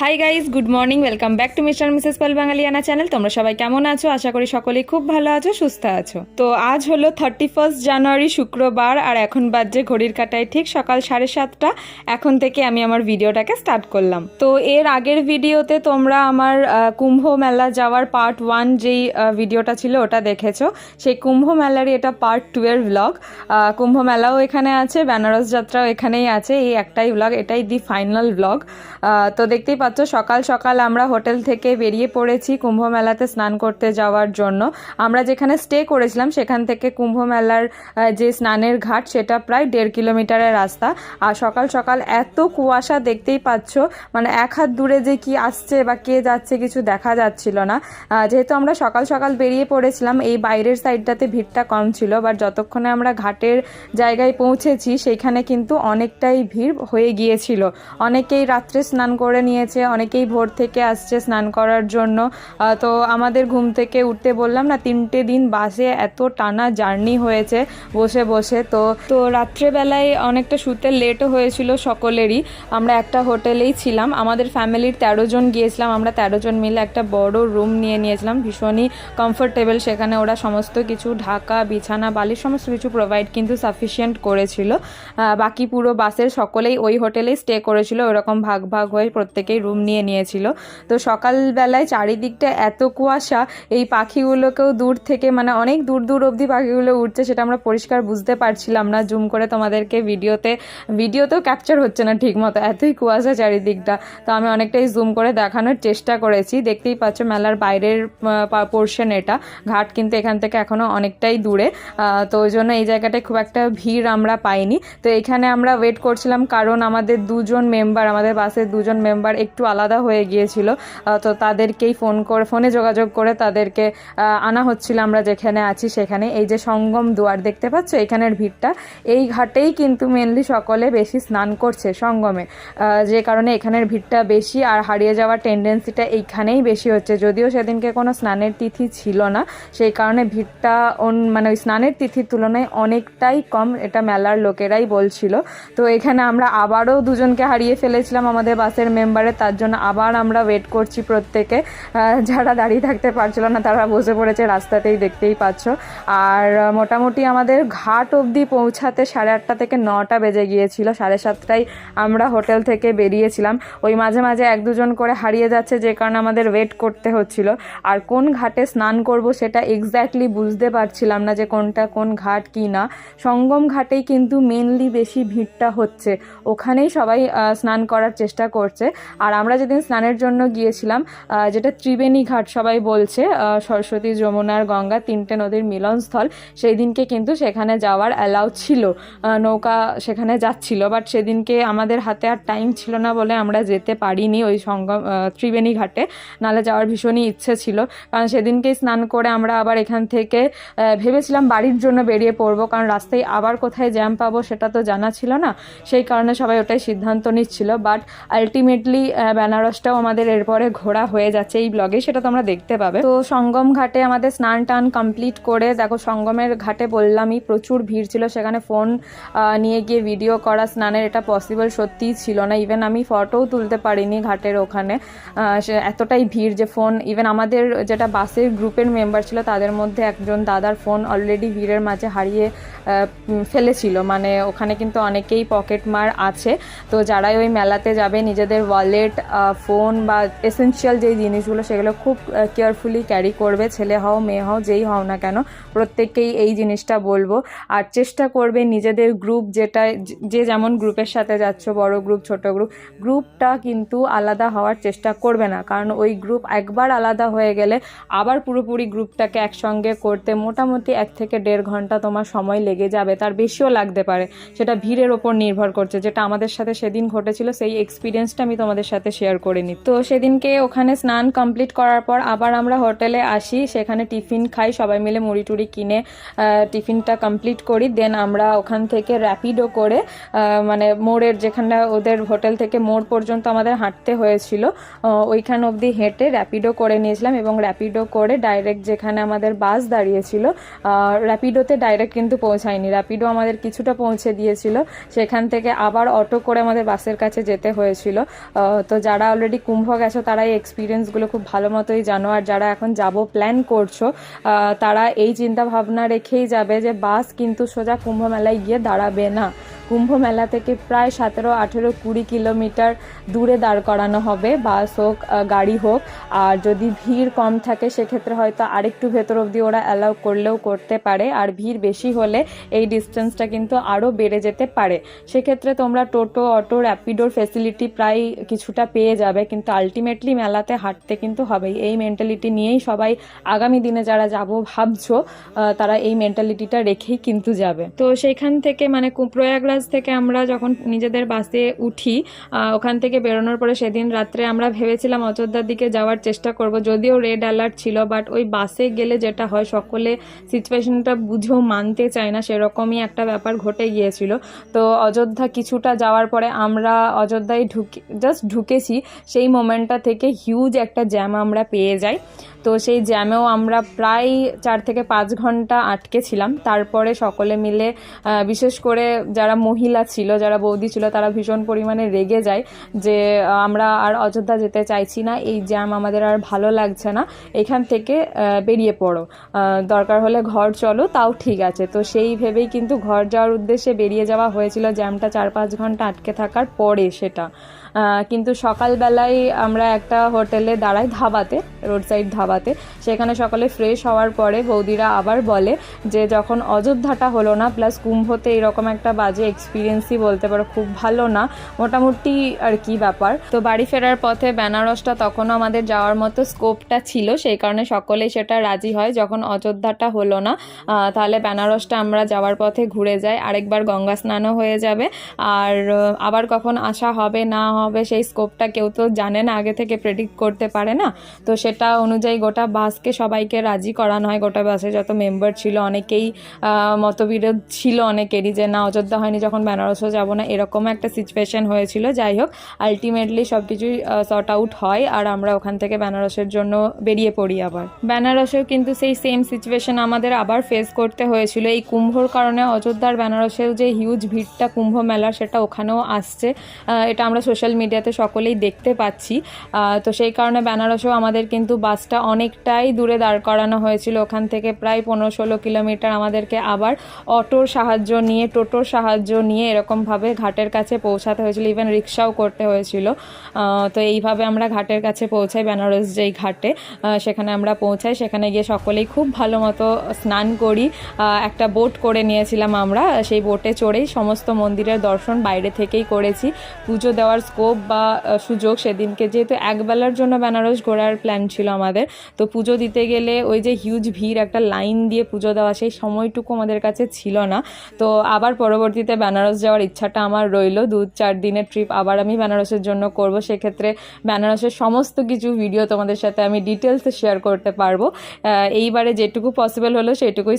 Hi guys good morning welcome back to Mr Mrs Pal Bangaliyana channel তোমরা সবাই কেমন আছো? আশা করি সকলেই খুব ভালো আছো, সুস্থ আছো। তো আজ হলো থার্টি ফার্স্ট জানুয়ারি শুক্রবার, আর এখন বাজে ঘড়ির কাটায় ঠিক সকাল সাড়ে সাতটা। এখন থেকে আমি আমার ভিডিওটাকে স্টার্ট করলাম। তো এর আগের ভিডিওতে তোমরা আমার কুম্ভ মেলা যাওয়ার পার্ট ওয়ান যেই ভিডিওটা ছিল ওটা দেখেছ। সেই কুম্ভ মেলারই এটা পার্ট টু এর ব্লগ কুম্ভ মেলাও এখানে আছে, বেনারস যাত্রাও এখানেই আছে। এই একটাই ব্লগ এটাই দি ফাইনাল ব্লগ তো দেখতেই পাচ্ছ সকাল সকাল আমরা হোটেল থেকে বেরিয়ে পড়েছি কুম্ভ মেলাতে স্নান করতে যাওয়ার জন্য। আমরা যেখানে স্টে করেছিলাম সেখান থেকে কুম্ভ মেলার যে স্নানের ঘাট সেটা প্রায় দেড় কিলোমিটারের রাস্তা। আর সকাল সকাল এত কুয়াশা দেখতেই পাচ্ছ মানে এক হাত দূরে যে কি আসছে বা কে যাচ্ছে কিছু দেখা যাচ্ছিল না। যেহেতু আমরা সকাল সকাল বেরিয়ে পড়েছিলাম, এই বাইরের সাইডটাতে ভিড়টা কম ছিল বাট যতক্ষণে আমরা ঘাটের জায়গায় পৌঁছেছি, সেখানে কিন্তু অনেকটাই ভিড় হয়ে গিয়েছিল। অনেকেই রাত্রে স্নান করে নিয়েছে অনেকেই ভোর থেকে আসছে স্নান করার জন্য। তো আমাদের ঘুম থেকে উঠতে বললাম না, তিনটে দিন বাসে এত টানা জার্নি হয়েছে বসে বসে। তো তো রাত্রেবেলায় অনেকটা শুতে লেটও হয়েছিল সকলেরই। আমরা একটা হোটেলেই ছিলাম। আমাদের ফ্যামিলির তেরো জন গিয়েছিলাম। আমরা তেরো জন মিলে একটা বড় রুম নিয়ে নিয়েছিলাম। ভীষণই কমফোর্টেবল সেখানে ওরা সমস্ত কিছু, ঢাকা, বিছানা বালির সমস্ত কিছু প্রোভাইড কিন্তু সাফিসিয়েন্ট করেছিল। বাকি পুরো বাসের সকলেই ওই হোটেলেই স্টে করেছিল। ওরকম ভাগ ভাগ হয়ে প্রত্যেকেই রুম নিয়ে নিয়েছিল। তো সকালবেলায় চারিদিকটা এত কুয়াশা, এই পাখিগুলোকেও দূর থেকে মানে অনেক দূর দূর অবধি পাখিগুলো উঠছে সেটা আমরা পরিষ্কার বুঝতে পারছিলাম না। জুম করে তোমাদেরকে ভিডিওতে, ভিডিওতেও ক্যাপচার হচ্ছে না ঠিক মতো এতই কুয়াশা চারিদিকটা। তো আমি অনেকটাই জুম করে দেখানোর চেষ্টা করেছি। দেখতেই পাচ্ছ মেলার বাইরের পোর্শন এটা। ঘাট কিন্তু এখান থেকে এখনও অনেকটাই দূরে। তো ওই জন্য এই জায়গাটায় খুব একটা ভিড় আমরা পাইনি। তো এখানে আমরা ওয়েট করছিলাম কারণ আমাদের দুজন মেম্বার আমাদের বাসের দুজন মেম্বার একটু আলাদা হয়ে গিয়েছিল। তো তাদেরকেই ফোন করে, ফোনে যোগাযোগ করে তাদেরকে আনা হচ্ছিল। আমরা যেখানে আছি সেখানে। এই যে সঙ্গম দুয়ার দেখতে পাচ্ছ, এখানের ভিড়টা। এই ঘাটেই কিন্তু মেনলি সকলে বেশি স্নান করছে সঙ্গমে। যে কারণে এখানের ভিড়টা বেশি আর হারিয়ে যাওয়ার টেন্ডেন্সিটা এইখানেই বেশি হচ্ছে। যদিও সেদিনকে কোনো স্নানের তিথি ছিল না, সেই কারণে ভিড়টা মানে ওই স্নানের তিথির তুলনায় অনেকটাই কম, এটা মেলার লোকেরাই বলছিল। তো এখানে আমরা আবারও দুজনকে হারিয়ে ফেলেছিলাম। আমাদের বাসের মেম্বারে তার জন্য আবার আমরা ওয়েট করছি প্রত্যেকে। যারা দাঁড়িয়ে থাকতে পারছিল না, তারা বসে পড়েছে রাস্তাতেই দেখতেই পাচ্ছ। আর মোটামুটি আমাদের ঘাট অবধি পৌঁছাতে সাড়ে আটটা থেকে নটা বেজে গিয়েছিল। সাড়ে সাতটায় আমরা হোটেল থেকে বেরিয়েছিলাম। ওই মাঝে মাঝে এক দুজন করে হারিয়ে যাচ্ছে, যে কারণে আমাদের ওয়েট করতে হচ্ছিল। আর কোন ঘাটে স্নান করব সেটা এক্স্যাক্টলি বুঝতে পারছিলাম না যে কোনটা কোন ঘাট কি না। সঙ্গম ঘাটেই কিন্তু মেনলি বেশি ভিড়টা হচ্ছে। ওখানেই সবাই স্নান করার চেষ্টা করছে। আর আমরা যেদিন স্নানের জন্য গিয়েছিলাম যেটা ত্রিবেণী ঘাট সবাই বলছে সরস্বতী, যমুনার গঙ্গা, তিনটে নদীর মিলনস্থল, সেই দিনকে কিন্তু সেখানে যাওয়ার অ্যালাউ ছিল। নৌকা সেখানে যাচ্ছিল বাট সেদিনকে আমাদের হাতে আর টাইম ছিল না বলে আমরা যেতে পারিনি ওই সঙ্গম ত্রিবেণী ঘাটে। নালে যাওয়ার ভীষণই ইচ্ছে ছিল, কারণ সেদিনকেই স্নান করে আমরা আবার এখান থেকে ভেবেছিলাম বাড়ির জন্য বেরিয়ে পড়ব, কারণ রাস্তায় আবার কোথায় জ্যাম পাবো সেটা তো জানা ছিল না, সেই কারণে সবাই ওটাই সিদ্ধান্ত নিচ্ছিল বাট আলটিমেটলি বেনারসটাও আমাদের এরপরে ঘোরা হয়ে যাচ্ছে এই ব্লগে সেটা তোমরা দেখতে পাবে। তো সঙ্গম ঘাটে আমাদের স্নান টান কমপ্লিট করে, দেখো সঙ্গমের ঘাটে বললামই প্রচুর ভিড় ছিল, সেখানে ফোন নিয়ে গিয়ে ভিডিও করা স্নানের এটা পসিবল সত্যিই ছিল না। ইভেন আমি ফটোও তুলতে পারিনি ঘাটের ওখানে। এতটাই ভিড় যে ফোন ইভেন আমাদের যেটা বাসের গ্রুপের মেম্বার ছিল, তাদের মধ্যে একজন দাদার ফোন অলরেডি ভিড়ের মাঝে হারিয়ে ফেলেছিল। মানে ওখানে কিন্তু অনেকেই পকেট মার আছে। তো যারাই ওই মেলাতে যাবে, নিজেদের ওয়ালেট ফোন বা এসেনশিয়াল যেই জিনিসগুলো সেগুলো খুব কেয়ারফুলি ক্যারি করবে, ছেলে হও, মেয়ে হও, যেই হও না কেন, প্রত্যেককেই এই জিনিসটা বলব। আর চেষ্টা করবে নিজেদের গ্রুপ যেটা, যে যেমন গ্রুপের সাথে যাচ্ছ, বড় গ্রুপ ছোট গ্রুপ গ্রুপটা কিন্তু আলাদা হওয়ার চেষ্টা করবে না। কারণ ওই গ্রুপ একবার আলাদা হয়ে গেলে আবার পুরোপুরি গ্রুপটাকে একসঙ্গে করতে মোটামুটি এক থেকে দেড় ঘণ্টা তোমার সময় লেগে যাবে, তার বেশিও লাগতে পারে। সেটা ভিড়ের ওপর নির্ভর করছে। যেটা আমাদের সাথে সেদিন ঘটেছিল, সেই এক্সপিরিয়েন্সটা আমি তোমাদের সাথে শেয়ার করে নিই তো সেদিনকে ওখানে স্নান কমপ্লিট করার পর আবার আমরা হোটেলে আসি, সেখানে টিফিন খাই, সবাই মিলে মুড়ি টুড়ি কিনে টিফিনটা কমপ্লিট করি। দেন আমরা ওখান থেকে র্যাপিডো করে মানে মোড়ের যেখানে ওদের হোটেল থেকে মোড় পর্যন্ত আমাদের হাঁটতে হয়েছিল ওইখান অবধি হেঁটে র্যাপিডো করে নিয়েছিলাম এবং র্যাপিডো করে ডাইরেক্ট যেখানে আমাদের বাস দাঁড়িয়েছিল র্যাপিডোতে ডাইরেক্ট কিন্তু পৌঁছায়নি। র্যাপিডো আমাদের কিছুটা পৌঁছে দিয়েছিল, সেখান থেকে আবার অটো করে আমাদের বাসের কাছে যেতে হয়েছিল তো যারা অলরেডি কুম্ভ গেছো তারা এই এক্সপিরিয়েন্সগুলো খুব ভালো মতোই জানো। আর যারা এখন যাব প্ল্যান করছ তারা এই চিন্তা ভাবনা রেখেই যাবে যে বাস কিন্তু সোজা কুম্ভ মেলায় গিয়ে দাঁড়াবে না। কুম্ভ মেলা থেকে প্রায় সতেরো, আঠেরো, কুড়ি কিলোমিটার দূরে দাঁড় করানো হবে, বাস হোক গাড়ি হোক। আর যদি ভিড় কম থাকে, সেক্ষেত্রে হয়তো আরেকটু ভেতর অবধি ওরা অ্যালাউ করলেও করতে পারে। আর ভিড় বেশি হলে এই ডিস্টেন্সটা কিন্তু আরও বেড়ে যেতে পারে। সেক্ষেত্রে তোমরা টোটো, অটো র্যাপিডোর ফেসিলিটি প্রায় কিছুটা পেয়ে যাবে, কিন্তু আলটিমেটলি মেলাতে হাঁটতে কিন্তু হবেই। এই মেন্টালিটি নিয়েই সবাই আগামী দিনে যারা যাব ভাবছ তারা এই মেন্টালিটিটা রেখেই কিন্তু যাবে। তো সেইখান থেকে মানে প্রয়াগরাজ থেকে আমরা যখন নিজেদের বাসে উঠি ওখান থেকে বেরোনোর পরে সেদিন রাত্রে আমরা ভেবেছিলাম অযোধ্যার দিকে যাওয়ার চেষ্টা করব, যদিও রেড অ্যালার্ট ছিল বাট ওই বাসে গেলে যেটা হয়, সকলে সিচুয়েশনটা বুঝেও মানতে চায় না, সেরকমই একটা ব্যাপার ঘটে গিয়েছিল। তো অযোধ্যা কিছুটা যাওয়ার পরে আমরা অযোধ্যায় ঢুকে জাস্ট ঢুকেছি, সেই মোমেন্টটা থেকে হিউজ একটা জ্যাম আমরা পেয়ে যাই। তো সেই জ্যামেও আমরা প্রায় চার থেকে পাঁচ ঘণ্টা আটকে ছিলাম। তারপরে সকলে মিলে বিশেষ করে যারা মহিলা ছিল, যারা বৌদি ছিল, তারা ভীষণ পরিমাণে রেগে যায় যে আমরা আর অযোধ্যা যেতে চাইছি না, এই জ্যাম আমাদের আর ভালো লাগছে না, এখান থেকে বেরিয়ে পড়ো। দরকার হলে ঘর চলো, তাও ঠিক আছে। তো সেই ভেবেই কিন্তু ঘর যাওয়ার উদ্দেশ্যে বেরিয়ে যাওয়া হয়েছিল। জ্যামটা চার পাঁচ ঘণ্টা আটকে থাকার পরে সেটা। কিন্তু সকালবেলায় আমরা একটা হোটেলে দাঁড়াই ধাবাতে রোড সাইড ধাবাতে। সেখানে সকালে ফ্রেশ হওয়ার পরে বৌদিরা আবার বলে যে, যখন অযোধ্যাটা হলো না প্লাস কুম্ভতে এরকম একটা বাজে এক্সপিরিয়েন্সই বলতে পারো, খুব ভালো না। মোটামুটি আর কি ব্যাপার। তো বাড়ি ফেরার পথে বেনারসটা তখনও আমাদের যাওয়ার মতো স্কোপটা ছিল, সেই কারণে সকলেই সেটা রাজি হয়। যখন অযোধ্যাটা হলো না তাহলে বেনারসটা আমরা যাওয়ার পথে ঘুরে যাই। আরেকবার গঙ্গা স্নানও হয়ে যাবে। আর আবার কখন আসা হবে না হবে, সেই স্কোপটা কেউ তো জানে না, আগে থেকে প্রেডিক্ট করতে পারে না। তো সেটা অনুযায়ী গোটা বাসকে সবাইকে রাজি করানো হয়। গোটা বাসে যত মেম্বার ছিল, অনেকেই মতবিরোধ ছিল অনেকেরই যে, না, অযোধ্যা হয়নি, যখন বেনারসও যাব না। এরকম একটা সিচুয়েশন হয়েছিল। যাই হোক আলটিমেটলি সব কিছুই সর্ট আউট হয় আর আমরা ওখান থেকে বেনারসের জন্য বেরিয়ে পড়ি আবার। বেনারসেও কিন্তু সেই সেম সিচুয়েশন আমাদের আবার ফেস করতে হয়েছিল। এই কুম্ভর কারণে অযোধ্যার বেনারসেও যে হিউজ ভিড়টা কুম্ভ মেলা সেটা ওখানেও আসছে। এটা আমরা সোশ্যাল মিডিয়াতে সকলেই দেখতে পাচ্ছি। তো সেই কারণে বেনারসেও আমাদের কিন্তু বাসটা অনেকটাই দূরে দাঁড় করানো হয়েছিল। ওখান থেকে প্রায় পনেরো ষোলো কিলোমিটার আমাদেরকে আবার অটোর সাহায্য নিয়ে, টোটোর সাহায্য নিয়ে এরকমভাবে ঘাটের কাছে পৌঁছাতে হয়েছিল। ইভেন রিক্সাও করতে হয়েছিল। তো এইভাবে আমরা ঘাটের কাছে পৌঁছাই বেনারস যেই ঘাটে। সেখানে আমরা পৌঁছাই। সেখানে গিয়ে সকলেই খুব ভালো মতো স্নান করি। একটা বোট করে নিয়েছিলাম আমরা। সেই বোটে চড়েই সমস্ত মন্দিরের দর্শন বাইরে থেকেই করেছি। পুজো দেওয়ার স্কোপ বা সুযোগ সেদিনকে। যেহেতু একবেলার জন্য বেনারস ঘোরার প্ল্যান ছিল আমাদের, তো পুজো দিতে গেলে ওই যে হিউজ ভিড়, একটা লাইন দিয়ে পুজো দেওয়া সেই সময়টুকু আমাদের কাছে ছিল না। তো আবার পরবর্তীতে বেনারস যাওয়ার ইচ্ছাটা আমার রইল। দু চার দিনের ট্রিপ আবার আমি বেনারসের জন্য করব। সেক্ষেত্রে বেনারসের সমস্ত কিছু ভিডিও তোমাদের সাথে আমি ডিটেলসে শেয়ার করতে পারব। এইবারে যেটুকু পসিবল হলো সেটুকুই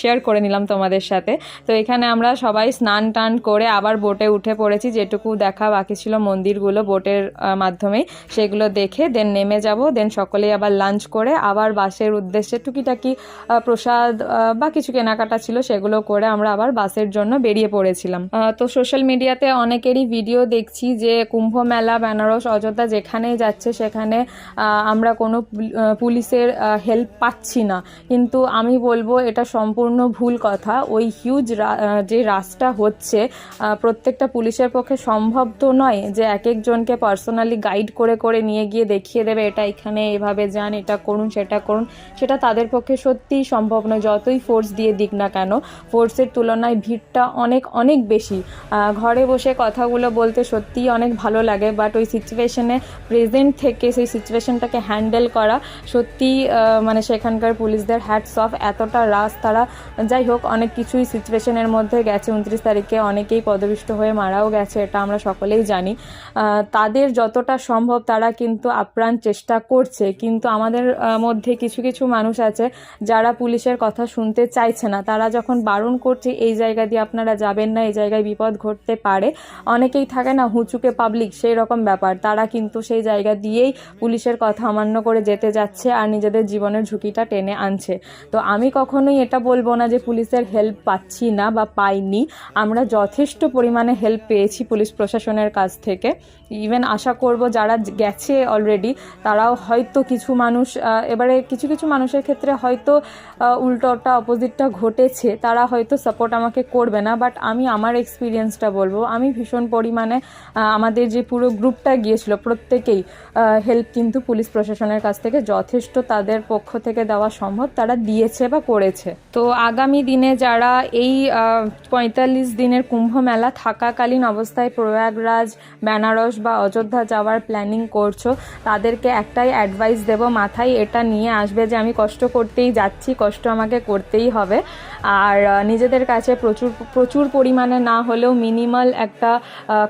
শেয়ার করে নিলাম তোমাদের সাথে। তো এখানে আমরা সবাই স্নান টান করে আবার বোটে উঠে পড়েছি। যেটুকু দেখা বাকি ছিল মন্দিরগুলো বোটের আহ, মাধ্যমেই সেগুলো দেখে দেন নেমে যাব দেন সকলেই আবার লাঞ্চ করে আবার বাসের উদ্দেশ্যে টুকিটাকি প্রসাদ বা কিছু কেনাকাটা ছিল সেগুলো করে আমরা আবার বাসের জন্য বেরিয়ে পড়েছিলাম। তো সোশ্যাল মিডিয়াতে অনেকেরই ভিডিও দেখছি যে কুম্ভ মেলা বেনারস অযোধ্যা যেখানেই যাচ্ছে সেখানে আমরা কোনো পুল- পুলিশের হেল্প পাচ্ছি না। কিন্তু আমি বলব এটা সম্পূর্ণ ভুল কথা। ওই হিউজ যে রাস্তা হচ্ছে প্রত্যেকটা পুলিশের পক্ষে সম্ভব তো নয় যে এক একজনকে পার্সোনালি গাইড করে করে নিয়ে গিয়ে দেখিয়ে দেবে, এটা এখানে এভাবে যান, এটা করুন, সেটা করুন। সেটা তাদের পক্ষে সত্যিই সম্ভব নয়, যতই ফোর্স দিয়ে দিক না কেন। ফোর্সের তুলনায় ভিড়টা অনেক অনেক বেশি। ঘরে বসে কথাগুলো বলতে সত্যিই অনেক ভালো লাগে বাট ওই সিচুয়েশনে প্রেজেন্ট থেকে সেই সিচুয়েশনটাকে হ্যান্ডেল করা সত্যিই মানে সেখানকার পুলিশদের হ্যাটস অফ এতটা রাস। তারা যাই হোক, অনেক কিছুই সিচুয়েশনের মধ্যে গেছে। উনত্রিশ তারিখে অনেকেই পদবিষ্ট হয়ে মারাও গেছে, এটা আমরা সকলেই জানি। তাদের যতটা সম্ভব তারা কিন্তু আপ্রাণ চেষ্টা করছে। কিন্তু আমাদের মধ্যে কিছু কিছু মানুষ আছে যারা পুলিশের কথা শুনতে চাইছে না। তারা যখন বারণ করছে, এই জায়গা দিয়ে আপনারা যাবেন না, এই জায়গায় বিপদ ঘটতে পারে। অনেকেই থাকে না, হুঁচুকে পাবলিক সেই রকম ব্যাপার। তারা কিন্তু সেই জায়গা দিয়েই পুলিশের কথা অমান্য করে যেতে যাচ্ছে আর নিজেদের জীবনের ঝুঁকিটা টেনে আনছে। তো আমি কখনোই এটা বলব না যে পুলিশের হেল্প পাচ্ছি না বা পাইনি। আমরা যথেষ্ট পরিমাণে হেল্প পেয়েছি পুলিশ প্রশাসনের কাছ থেকে। থেকে। ইভেন আশা করব যারা গেছে অলরেডি তারাও হয়তো কিছু মানুষ এবারে কিছু কিছু মানুষের ক্ষেত্রে হয়তো উল্টোটা অপোজিটটা ঘটেছে, তারা হয়তো সাপোর্ট আমাকে করবে না। বাট আমি আমার এক্সপিরিয়েন্সটা বলব, আমি ভীষণ পরিমাণে আমাদের যে পুরো গ্রুপটা গিয়েছিল প্রত্যেকেই হেল্প কিন্তু পুলিশ প্রশাসনের কাছ থেকে যথেষ্ট তাদের পক্ষ থেকে দেওয়া সম্ভব, তারা দিয়েছে বা করেছে। তো আগামী দিনে যারা এই পঁয়তাল্লিশ দিনের কুম্ভ মেলা থাকাকালীন অবস্থায় প্রয়াগরাজ বেনারস বা অযোধ্যা যাওয়ার প্ল্যানিং করছ, তাদেরকে একটাই অ্যাডভাইস দেব, মাথায় এটা নিয়ে আসবে যে আমি কষ্ট করতেই যাচ্ছি, কষ্ট আমাকে করতেই হবে। আর নিজেদের কাছে প্রচুর প্রচুর পরিমাণে না হলেও মিনিমাল একটা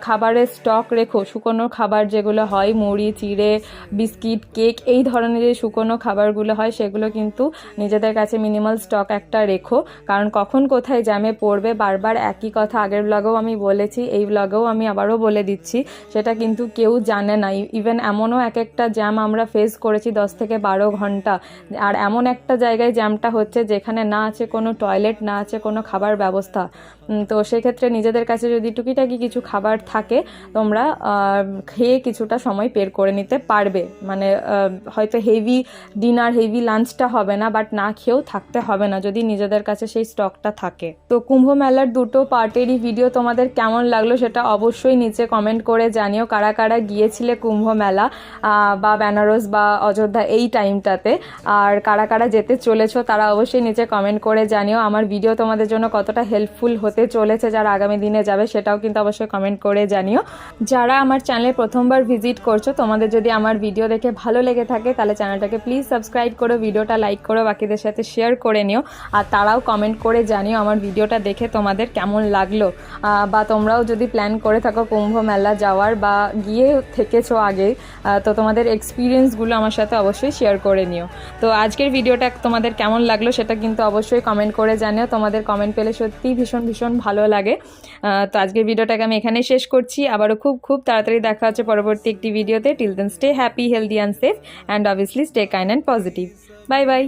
খাবারের স্টক রেখো। শুকনো খাবার যেগুলো হয়, মুড়ি, চিড়ে, বিস্কিট, কেক, এই ধরনের যে শুকনো খাবারগুলো হয়, সেগুলো কিন্তু নিজেদের কাছে মিনিমাল স্টক একটা রেখো। কারণ কখন কোথায় জ্যামে পড়বে, বারবার একই কথা আগের ব্লগেও আমি বলেছি, এই ব্লগেও আমি আবারও বলে দিচ্ছি, সেটা কিন্তু কেউ জানে না। ইভেন এমনও এক একটা জ্যাম আমরা ফেস করেছি দশ থেকে বারো ঘণ্টা। আর এমন একটা জায়গায় জ্যামটা হচ্ছে যেখানে না আছে কোনো টয়লেট না আছে, কোনো খাবার ব্যবস্থা। তো সেক্ষেত্রে নিজেদের কাছে যদি টুকিটাকি কিছু খাবার থাকে, তোমরা খেয়ে কিছুটা সময় বের করে নিতে পারবে। মানে হয়তো হেভি ডিনার হেভি লাঞ্চটা হবে না বাট না খেয়েও থাকতে হবে না, যদি নিজেদের কাছে সেই স্টকটা থাকে। তো কুম্ভ মেলার দুটো পার্টেরই ভিডিও তোমাদের কেমন লাগল সেটা অবশ্যই নিচে কমেন্ট করে জানিও, কারা কারা গিয়েছিলে কুম্ভ মেলা বা বেনারস বা অযোধ্যা এই টাইমটাতে আর কারা কারা যেতে চলেছো তারা অবশ্যই নিচে কমেন্ট করে জানিও। আমার ভিডিও তোমাদের জন্য কতটা হেল্পফুল হতে চলেছে, যারা আগামী দিনে যাবে সেটাও কিন্তু অবশ্যই কমেন্ট করে জানিও। যারা আমার চ্যানেলে প্রথমবার ভিজিট করছ, তোমাদের যদি আমার ভিডিও দেখে ভালো লেগে থাকে, তাহলে চ্যানেলটাকে প্লিজ সাবস্ক্রাইব করো, ভিডিওটা লাইক করো, বাকিদের সাথে শেয়ার করে নিও, আর তারাও কমেন্ট করে জানিও আমার ভিডিওটা দেখে তোমাদের কেমন লাগল। বা তোমরাও যদি প্ল্যান করে থাকো কুম্ভ মেলা যাওয়ার বা গিয়ে থেকেছো আগে তো তোমাদের এক্সপিরিয়েন্সগুলো আমার সাথে অবশ্যই শেয়ার করে নিও। তো আজকের ভিডিওটা তোমাদের কেমন লাগল, সেটা কিন্তু অবশ্যই কমেন্ট করে জানিও, তোমাদের কমেন্ট পেলে সত্যি ভীষণ ভীষণ ভালো লাগে। তো আজকের ভিডিওটাকে আমি এখানে শেষ করছি। আবারও খুব খুব তাড়াতাড়ি দেখা হচ্ছে পরবর্তী একটি ভিডিওতে। Till then stay happy healthy and safe and obviously stay kind and positive bye bye